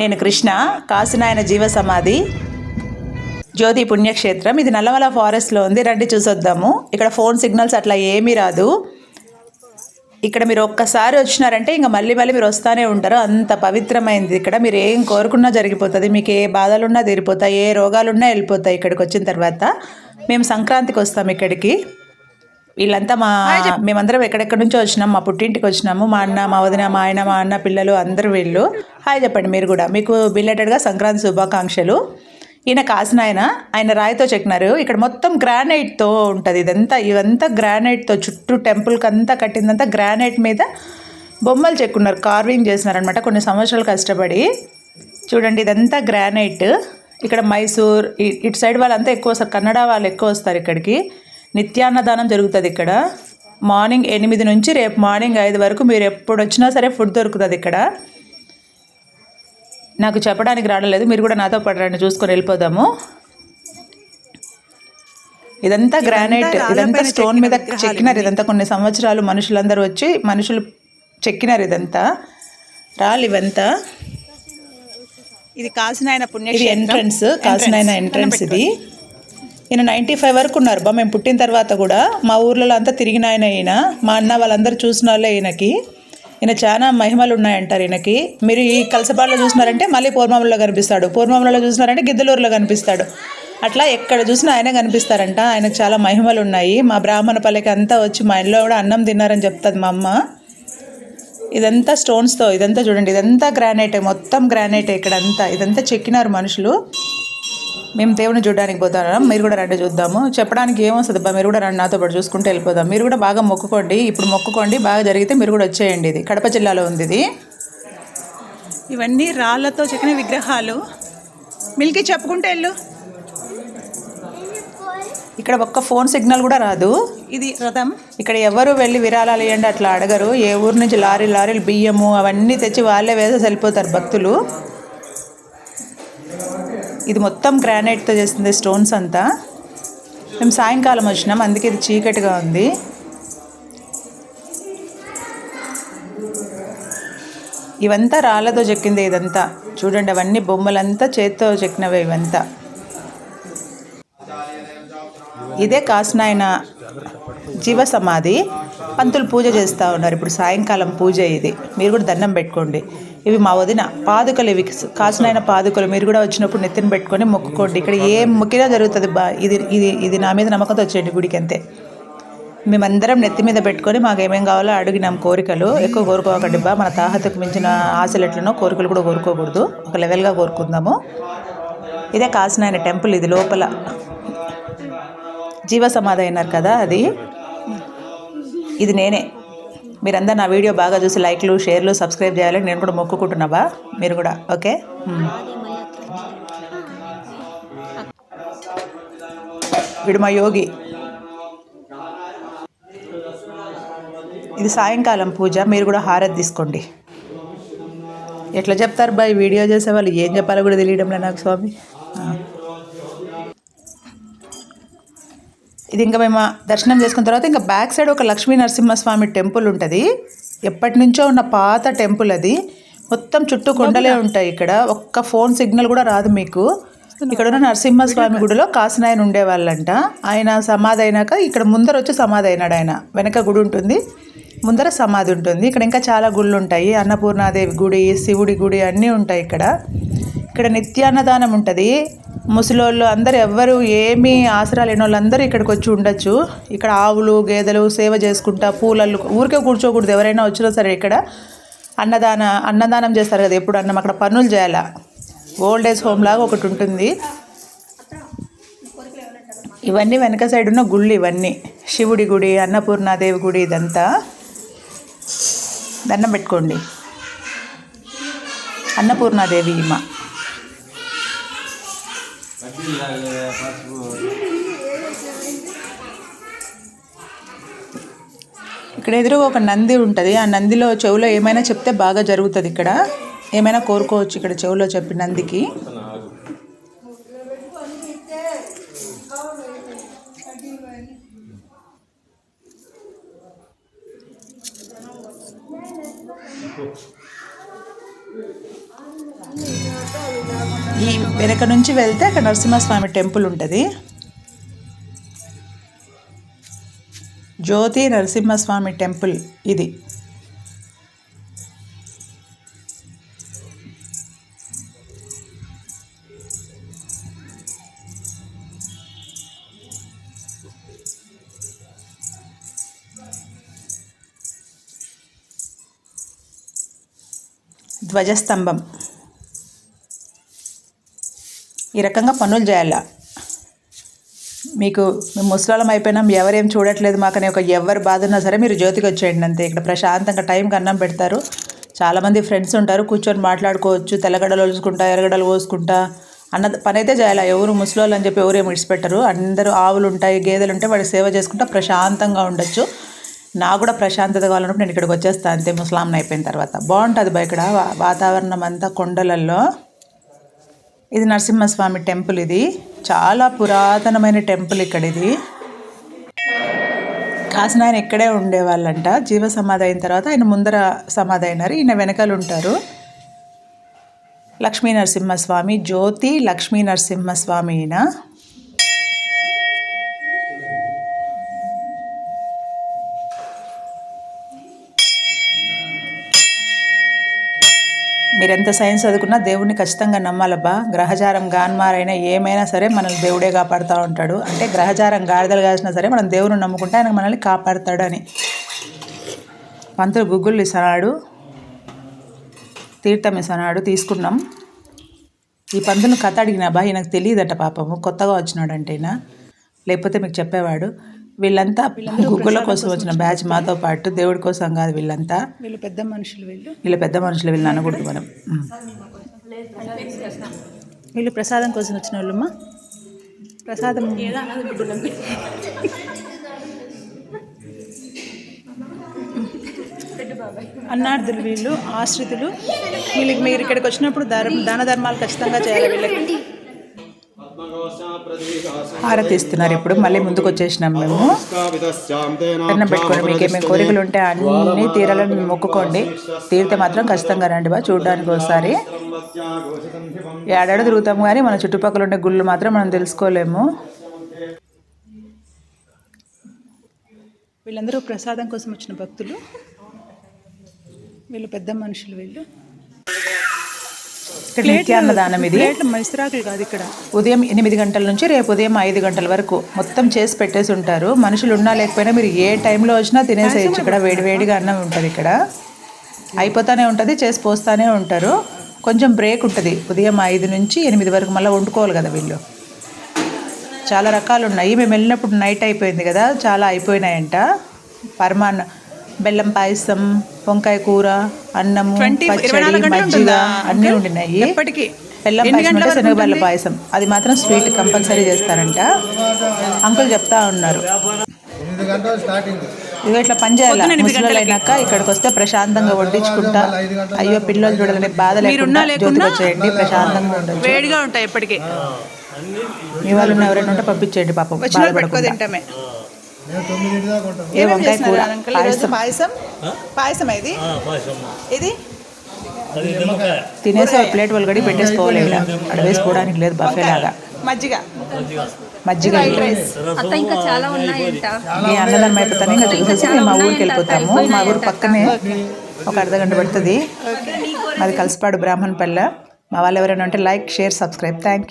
నేను కృష్ణ కాశీనాయన జీవ సమాధి జ్యోతి పుణ్యక్షేత్రం. ఇది నల్లమల ఫారెస్ట్లో ఉంది. రండి చూసొద్దాము. ఇక్కడ ఫోన్ సిగ్నల్స్ అట్లా ఏమీ రాదు. ఇక్కడ మీరు ఒక్కసారి వచ్చినారంటే ఇంకా మళ్ళీ మళ్ళీ మీరు వస్తూనే ఉంటారు. అంత పవిత్రమైంది ఇక్కడ. మీరు ఏం కోరుకున్నా జరిగిపోతుంది. మీకు ఏ బాధలున్నా తీరిపోతాయి. ఏ రోగాలున్నా వెళ్ళిపోతాయి ఇక్కడికి వచ్చిన తర్వాత. మేము సంక్రాంతికి వస్తాం ఇక్కడికి. వీళ్ళంతా మా మేమందరం ఎక్కడెక్కడి నుంచో వచ్చినాం మా పుట్టింటికి వచ్చినాము మా అన్న మా వదిన మా ఆయన మా అన్న పిల్లలు అందరూ వీళ్ళు. హాయ్ చెప్పండి మీరు కూడా. మీకు బిల్లెటెడ్గా సంక్రాంతి శుభాకాంక్షలు. ఈయన కాసిన ఆయన ఆయన రాయితో చెక్కినారు. ఇక్కడ మొత్తం గ్రానైట్తో ఉంటుంది ఇదంతా. ఇదంతా గ్రానైట్తో చుట్టూ టెంపుల్కి అంతా కట్టిందంతా గ్రానైట్ మీద బొమ్మలు చెక్కున్నారు కార్వింగ్ చేసినారనమాట కొన్ని సంవత్సరాలు కష్టపడి. చూడండి ఇదంతా గ్రానైట్ ఇక్కడ మైసూర్ ఇటు సైడ్ వాళ్ళంతా ఎక్కువ వస్తారు కన్నడ వాళ్ళు ఎక్కువ వస్తారు ఇక్కడికి. నిత్యాన్నదానం జరుగుతుంది ఇక్కడ. మార్నింగ్ ఎనిమిది నుంచి రేపు మార్నింగ్ ఐదు వరకు మీరు ఎప్పుడు వచ్చినా సరే ఫుడ్ దొరుకుతుంది ఇక్కడ. నాకు చెప్పడానికి రావడం మీరు కూడా నాతో పాటు రండి చూసుకొని వెళ్ళిపోదాము. ఇదంతా గ్రానైట్ ఇదంతా స్టోన్ మీద చెక్కినారు. ఇదంతా కొన్ని సంవత్సరాలు మనుషులందరూ వచ్చి మనుషులు చెక్కినారు ఇదంతా. రాళ్ళు ఇవంతా. ఇది కాసినాయన ఇది పుణ్యక్షేత్రం. ఎంట్రన్స్ కాసినాయన ఎంట్రన్స్ ఇది. ఈయన నైంటీ ఫైవ్ వరకు ఉన్నారు. బా మేము పుట్టిన తర్వాత కూడా మా ఊర్లలో అంతా తిరిగిన ఆయన ఈయన మా అన్న వాళ్ళందరూ చూసిన వాళ్ళే ఈయనకి. ఈయన చాలా మహిమలు ఉన్నాయంటారు ఈయనకి. మీరు ఈ కలసపాడులో చూసినారంటే మళ్ళీ పూర్వంలో కనిపిస్తాడు. పూర్వంలో చూసినారంటే గిద్దలూరులో కనిపిస్తాడు. అట్లా ఎక్కడ చూసినా ఆయనే కనిపిస్తారంట. ఆయనకు చాలా మహిమలు ఉన్నాయి. మా బ్రాహ్మణ పల్లెకి అంతా వచ్చి మా ఇంట్లో కూడా అన్నం తిన్నారని చెప్తుంది మా అమ్మ. ఇదంతా స్టోన్స్తో ఇదంతా చూడండి. ఇదంతా గ్రానైటే మొత్తం గ్రానైటే ఇక్కడ అంతా ఇదంతా చెక్కినారు మనుషులు. మేము దేవుని చూడడానికి పోతాం మీరు కూడా రండి చూద్దాము. చెప్పడానికి ఏమొస్తుంది? బా మీరు కూడా రండి నాతో పాటు చూసుకుంటూ వెళ్ళిపోదాం. మీరు కూడా బాగా మొక్కుకోండి. ఇప్పుడు మొక్కుకోండి. బాగా జరిగితే మీరు కూడా వచ్చేయండి ఇది. కడప జిల్లాలో ఉంది ఇది. ఇవన్నీ రాళ్ళతో చెక్కిన విగ్రహాలు. మిల్కి చెప్పుకుంటే వెళ్ళు. ఇక్కడ ఒక్క ఫోన్ సిగ్నల్ కూడా రాదు. ఇది రథం. ఇక్కడ ఎవరు వెళ్ళి విరాళాలు ఇవ్వండి అట్లా అడగరు. ఏ ఊరు నుంచి లారీ లారీలు బియ్యము అవన్నీ తెచ్చి వాళ్ళే వేసేసి వెళ్ళిపోతారు భక్తులు. ఇది మొత్తం గ్రానైట్తో చేస్తుంది స్టోన్స్ అంతా. మేము సాయంకాలం వచ్చినాం అందుకే ఇది చీకటిగా ఉంది. ఇవంతా రాళ్ళతో చెక్కింది ఇదంతా. చూడండి అవన్నీ బొమ్మలంతా చేత్తో చెక్కినవే ఇవంతా. ఇదే కాసినాయన జీవ సమాధి. పంతులు పూజ చేస్తూ ఉన్నారు. ఇప్పుడు సాయంకాలం పూజ ఇది. మీరు కూడా దండం పెట్టుకోండి. ఇవి మా వదిన పాదుకలు ఇవి. కాసినైన పాదుకలు. మీరు కూడా వచ్చినప్పుడు నెత్తిన పెట్టుకొని మొక్కుకోండి. ఇక్కడ ఏం మొక్కినా జరుగుతుంది బా ఇది ఇది ఇది నా మీద నమ్మకంతో వచ్చేయండి గుడికి అంతే. మేమందరం నెత్తి మీద పెట్టుకొని మాకు ఏమేం కావాలో అడిగినాం కోరికలు. ఎక్కువ కోరుకోకండి బా. మన తాహతకు మించిన ఆశలు ఎట్లనో కోరికలు కూడా కోరుకోకూడదు. ఒక లెవెల్గా కోరుకుందాము. ఇదే కాసినాయన టెంపుల్. ఇది లోపల జీవ సమాధి అయినారు కదా అది. ఇది నేనే. మీరందరూ నా వీడియో బాగా చూసి లైక్లు షేర్లు సబ్స్క్రైబ్ చేయాలని నేను కూడా మొక్కుకుంటున్నావా? మీరు కూడా ఓకే? వీడు మా యోగి. ఇది సాయంకాలం పూజ మీరు కూడా హారతి తీసుకోండి. ఎట్లా చెప్తారు బాయ్ వీడియో చేసే వాళ్ళు ఏం చెప్పాలో కూడా తెలియడంలే నాకు స్వామి. ఇది ఇంకా మేము దర్శనం చేసుకున్న తర్వాత ఇంకా బ్యాక్ సైడ్ ఒక లక్ష్మీ నరసింహస్వామి టెంపుల్ ఉంటుంది. ఎప్పటి నుంచో ఉన్న పాత టెంపుల్ అది. మొత్తం చుట్టూ కొండలే ఉంటాయి ఇక్కడ. ఒక్క ఫోన్ సిగ్నల్ కూడా రాదు మీకు. ఇక్కడ ఉన్న నరసింహస్వామి గుడిలో కాసినాయన ఉండేవాళ్ళంట. ఆయన సమాధి అయినాక ఇక్కడ ముందర వచ్చి సమాధి అయినాడు ఆయన. వెనక గుడి ఉంటుంది. ముందర సమాధి ఉంటుంది. ఇక్కడ ఇంకా చాలా గుళ్ళు ఉంటాయి. అన్నపూర్ణాదేవి గుడి శివుడి గుడి అన్నీ ఉంటాయి ఇక్కడ. ఇక్కడ నిత్యాన్నదానం ఉంటుంది. ముసలోళ్ళు అందరూ ఎవ్వరు ఏమీ ఆసరా లేని వాళ్ళందరూ ఇక్కడికి వచ్చి ఉండొచ్చు. ఇక్కడ ఆవులు గేదెలు సేవ చేసుకుంటా పూలల్లు ఊరికే కూర్చోకూడదు. ఎవరైనా వచ్చినా సరే ఇక్కడ అన్నదాన అన్నదానం చేస్తారు కదా ఎప్పుడు అన్నం. అక్కడ పనులు చేయాలా. ఓల్డ్ ఏజ్ హోమ్ లాగా ఒకటి ఉంటుంది. ఇవన్నీ వెనక సైడ్ ఉన్న గుళ్ళు ఇవన్నీ. శివుడి గుడి అన్నపూర్ణాదేవి గుడి ఇదంతా. దండం పెట్టుకోండి. అన్నపూర్ణాదేవి ఈమ ఇక్కడ ఎదురుగా ఒక నంది ఉంటుంది. ఆ నందిలో చెవులో ఏమైనా చెప్తే బాగా జరుగుతుంది ఇక్కడ. ఏమైనా కోరుకోవచ్చు ఇక్కడ చెవులో చెప్పి నందికి? వెనక నుంచి వెళ్తే అక్కడ నరసింహస్వామి టెంపుల్ ఉంటుంది. జ్యోతి నరసింహస్వామి టెంపుల్ ఇది. ధ్వజస్తంభం. ఈ రకంగా పనులు చేయాలా. మీకు మేము ముసలాలం అయిపోయినాం ఎవరేం చూడట్లేదు మాకనే ఒక ఎవరి బాధ ఉన్నా సరే మీరు జ్యోతికి వచ్చేయండి అంతే. ఇక్కడ ప్రశాంతంగా టైంకి అన్నం పెడతారు. చాలామంది ఫ్రెండ్స్ ఉంటారు కూర్చొని మాట్లాడుకోవచ్చు తెల్లగడలు ఒలుచుకుంటా ఎర్రగడలు పోసుకుంటా అన్న పని అయితే చేయాలి. ఎవరు ముసలోళ్ళు అని చెప్పి ఎవరు విడిచిపెట్టరు. అందరూ ఆవులు ఉంటాయి గేదెలు ఉంటాయి వాడికి సేవ చేసుకుంటా ప్రశాంతంగా ఉండొచ్చు. నాకు కూడా ప్రశాంతత కావాలన్నప్పుడు నేను ఇక్కడికి వచ్చేస్తాను అంతే ముసలాంన అయిపోయిన తర్వాత. బాగుంటుంది బా ఇక్కడ వాతావరణం అంతా కొండలల్లో. ఇది నరసింహస్వామి టెంపుల్ ఇది. చాలా పురాతనమైన టెంపుల్ ఇక్కడ ఇది. కాసిన ఆయన ఇక్కడే ఉండేవాళ్ళంట. జీవ సమాధి అయిన తర్వాత ఆయన ముందర సమాధి అయినారు. ఈయన వెనకాల ఉంటారు. లక్ష్మీ నరసింహస్వామి జ్యోతి లక్ష్మీ నరసింహస్వామి ఈయన. మీరెంత సైన్స్ చదువుకున్నా దేవుడిని ఖచ్చితంగా నమ్మాలబ్బా. గ్రహచారం గాన్మారైనా ఏమైనా సరే మనల్ని దేవుడే కాపాడుతూ ఉంటాడు. అంటే గ్రహచారం గాడిదలు కాసినా సరే మనం దేవుడిని నమ్ముకుంటే ఆయన మనల్ని కాపాడుతాడు అని పంతులు గుగ్గులు ఇసనాడు తీర్థం ఇసనాడు తీసుకున్నాం. ఈ పంతులు కథ అడిగిన బా ఈయనకు తెలియదట పాపము కొత్తగా వచ్చినాడంటే ఈయన లేకపోతే మీకు చెప్పేవాడు. వీళ్ళంతా గుగ్గుల కోసం వచ్చిన బ్యాచ్ మాతో పాటు దేవుడి కోసం కాదు వీళ్ళంతా. వీళ్ళు పెద్ద మనుషులు వీళ్ళు. వీళ్ళ పెద్ద మనుషులు వీళ్ళని అనకూడదు మనం. వీళ్ళు ప్రసాదం కోసం వచ్చిన వాళ్ళమ్మా. ప్రసాదం. అన్నార్థులు వీళ్ళు ఆశ్రితులు. వీళ్ళకి మీరు ఇక్కడికి వచ్చినప్పుడు దాన ధర్మాలు ఖచ్చితంగా చేయాలి వీళ్ళకి. హారతి ఇస్తున్నారు ఇప్పుడు మళ్ళీ ముందుకు వచ్చేసినాం మేము. దండం పెట్టుకోండి మీకు ఏమేమి కోరికలు ఉంటే అన్ని తీరాలను మేము మొక్కుకోండి. తీరితే మాత్రం ఖచ్చితంగా రండి బా చూడడానికి ఒకసారి. ఏడాడు తిరుగుతాం కానీ మన చుట్టుపక్కల ఉండే గుళ్ళు మాత్రం మనం తెలుసుకోలేము. వీళ్ళందరూ ప్రసాదం కోసం వచ్చిన భక్తులు. వీళ్ళు పెద్ద మనుషులు వీళ్ళు. ఇక్కడ నిత్య అన్నదానం ఇది. మైసరాకులు కాదు ఇక్కడ. ఉదయం ఎనిమిది గంటల నుంచి రేపు ఉదయం ఐదు గంటల వరకు మొత్తం చేసి పెట్టేసి ఉంటారు. మనుషులు ఉన్నా లేకపోయినా మీరు ఏ టైంలో వచ్చినా తినేసేయచ్చు. ఇక్కడ వేడి వేడిగా అన్నం ఉంటుంది ఇక్కడ. అయిపోతానే ఉంటుంది చేసి పోస్తానే ఉంటారు. కొంచెం బ్రేక్ ఉంటుంది. ఉదయం ఐదు నుంచి ఎనిమిది వరకు మళ్ళీ వండుకోవాలి కదా వీళ్ళు. చాలా రకాలు ఉన్నాయి. మేము వెళ్ళినప్పుడు నైట్ అయిపోయింది కదా చాలా అయిపోయినాయంట. పరమాన్న బెల్లం పాయసం వంకాయ కూర అన్నము 20 ఇరవై పచ్చడి మజ్జిగ ఉంటుందా, అన్నీ? ఉండినాయి? బెల్లం పాయసం అంటే శనగబెల్ల? పాయసం. అది మాత్రం స్వీట్ కంపల్సరీ చేస్తారంట. అంకుల్ చెప్తా ఉన్నారు. ఇదిగో ఇట్లా పని చేయాలి? ముసలి అయినాక ఇక్కడికి వస్తే ప్రశాంతంగా వడ్డించుకుంటా అయ్యో పిల్లలు చూడాలని బాధ లేకుండా ప్రశాంతంగా ఉండొచ్చు వేడిగా ఉంటాయి మీ వాళ్ళు ఎవరైనా ఉంటే పంపించేయండి పాపం బాధపడకుండా. తింటామే మేము తొమ్మిదింటి దాకా ఉంటాం. ఏ ఏమేం వంకాయ చేసినారు కూర అంకుల్ ఈరోజు పాయసం. పాయసం? పాయసం ఇది ఇది తినేసి ఒక ప్లేట్ వాళ్ళగడి పెట్టేసుకోవాలి ఇక్కడ అక్కడ వేసుకోవడానికి లేదు బఫే లాగా మజ్జిగ. మజ్జిగ. అత్త ఇంకా చాలా ఉన్నాయంట. ఈ అన్నదానం అయిపోతానే ఇంకా చూసేసి మేము మా ఊరికి వెళ్ళిపోతాము. మా ఊరు పక్కనే ఒక అర్ధ గంట పడుతుంది. అది కలిసిపాడు బ్రాహ్మణపల్లె. మా వాళ్ళు ఎవరైనా ఉంటే లైక్ షేర్ సబ్స్క్రైబ్. థ్యాంక్